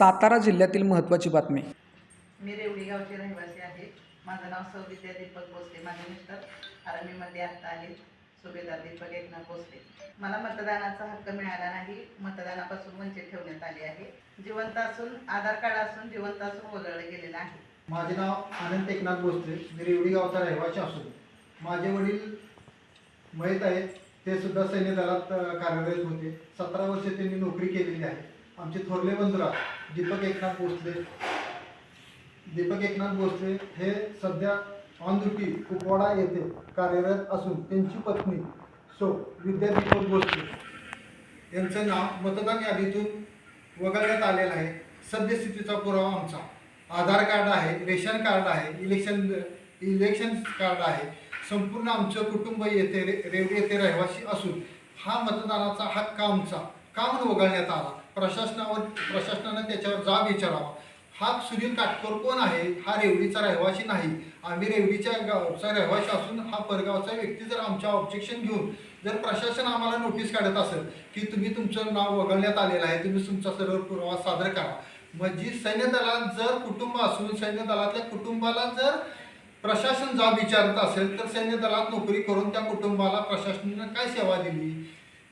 सातारा जिल्ह्यातील महत्त्वाची बातमी. मी रेवडी गावचे रहिवासी आहे. माझं नाव सौ विद्या दीपक भोसले. माझे मिस्टर आर्मीमध्ये आत्ता आहेत. सुभेदार दीपक एकनाथ भोसले. मला मतदानाचा हक्क मिळाला नाही. मतदानापासून वंचित ठेवण्यात आले आहे. जिवंत असून आधार कार्ड असून जिवंत असून वगळलं गेलेलं आहे. माझे नाव आनंद एकनाथ भोसले. मी रेवडी गावचा रहिवासी असून. माझे वडील मयत आहेत. ते सुद्धा सैन्य दलात कार्यरत होते. सतरा वर्ष त्यांनी नोकरी केलेली आहे. आमचे थोरले बंधुरा दीपक एकनाथ भोसले. दीपक एकनाथ भोसले हे सध्या ऑन कुपवाडा येथे कार्यरत असून त्यांची पत्नी सो विद्या दीपक भोसले? यांचं नाव मतदान यादीतून वगळण्यात आलेलं आहे. सद्यस्थितीचा पुरावा आमचा. आधार कार्ड आहे रेशन कार्ड आहे इलेक्शन इलेक्शन कार्ड आहे. संपूर्ण आमचं कुटुंब येथे रे रेवडी येथे रहिवासी असून हा मतदानाचा हक्क आमचा. का म्हणून वगळण्यात आला? प्रशासनावर प्रशासनानं त्याच्यावर जाब विचारावा. हा सुनील काटकर कोण आहे? हा रेवडीचा रहिवासी नाही. आम्ही रेवडीच्या गावचा रहिवाशी असून हा परगावचा व्यक्ती जर आमच्या ऑब्जेक्शन घेऊन जर प्रशासन आम्हाला नोटीस काढत असेल की तुम्ही तुमचं नाव वगळण्यात आलेलं आहे तुम्ही तुमचा सर्व पुरावा सादर करा. म्हणजे सैन्य दलात जर कुटुंब असून सैन्य दलातल्या कुटुंबाला जर प्रशासन जाब विचारत असेल तर सैन्य दलात नोकरी करून त्या कुटुंबाला प्रशासनानं काय सेवा दिली?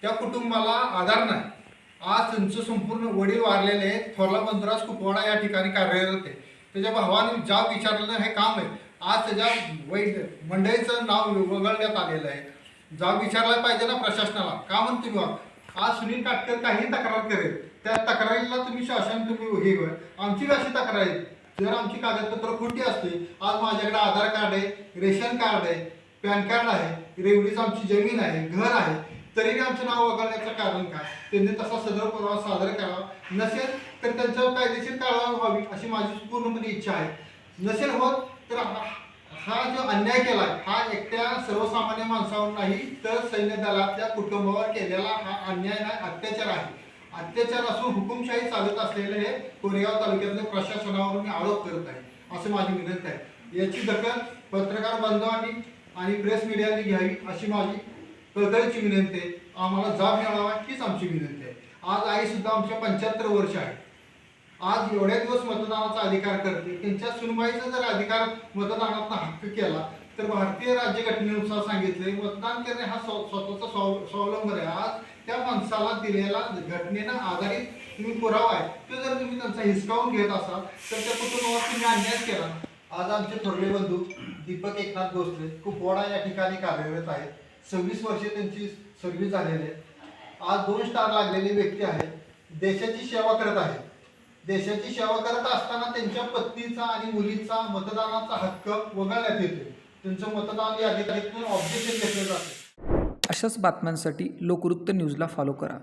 त्या कुटुंबाला आधार नाही. आज त्यांचं संपूर्ण वडील वारलेले आहेत. थोरला बंधुराज कुपवाडा या ठिकाणी कार्यरत आहे त्याच्या भावाने ज्या विचारलेलं हे काम आहे आज त्याच्या वैद्य मंडळीचं नाव वगळण्यात आलेलं आहे. जाब विचारला पाहिजे ना प्रशासनाला का म्हणते तुम्ही आज सुनील काटकर काही तक्रार करेल. त्या तक्रारीला तुम्ही शासन तुम्ही हे आमची कशी तक्रार आहे. जर आमची कागदपत्र खोटी असते आज माझ्याकडे आधार कार्ड आहे रेशन कार्ड आहे पॅन कार्ड आहे रेवडीच आमची जमीन आहे घर आहे तरी आमचं नाव वगळण्याचं कारण काय? त्यांनी तसा सदर पुरावा सादर करावा नसेल तर त्यांच्यावर कायदेशीर कारवाई व्हावी अशी माझी पूर्णपणे इच्छा आहे. नसेल होत तर हा हा जो अन्याय केला हा एकट्या सर्वसामान्य माणसावर नाही तर सैन्य दलातल्या कुटुंबावर केलेला हा अन्याय नाही अत्याचार आहे. अत्याचार असून हुकुमशाही चालत असलेले हे कोरेगाव तालुक्यातल्या प्रशासनावर मी आरोप करत आहे असं माझी विनंती आहे. याची दखल पत्रकार बांधवांनी आणि प्रेस मीडियाने घ्यावी अशी माझी कळकळीची विनंती आहे. आम्हाला जाब मिळावा हीच आमची विनंती आहे. आज आई सुद्धा आमच्या पंच्याहत्तर वर्ष आहे. आज एवढ्या दिवस मतदानाचा अधिकार करते. त्यांच्या सुनबाईचा जर अधिकार मतदानाचा हक्क केला तर भारतीय राज्यघटनेनुसार सांगितले मतदान करणे हा स्व स्वतःचा स्वाव स्वावलंबन आहे. आज त्या माणसाला दिलेला घटनेनं आधारित तुम्ही पुरावा आहे. तो जर तुम्ही त्यांचा हिसकावून घेत असाल तर त्या कुटुंबावर तुम्ही अन्याय केला आज आमचे थोरले बंधू दीपक एकनाथ भोसले कुपवाडा या ठिकाणी कार्यरत आहेत. सव्वीस वर्षे त्यांची सर्व्हिस झालेली आहे. आज दोन स्टार लागलेली व्यक्ती आहे देशाची सेवा करत आहे देशाची सेवा करत असताना त्यांच्या पत्नीचा आणि मुलीचा मतदानाचा हक्क वगळण्यात येतो त्यांचं मतदान यादीतून ऑब्जेक्शन घेतलं जातं अशाच बातम्यांसाठी लोकवृत्त न्यूजला फॉलो करा.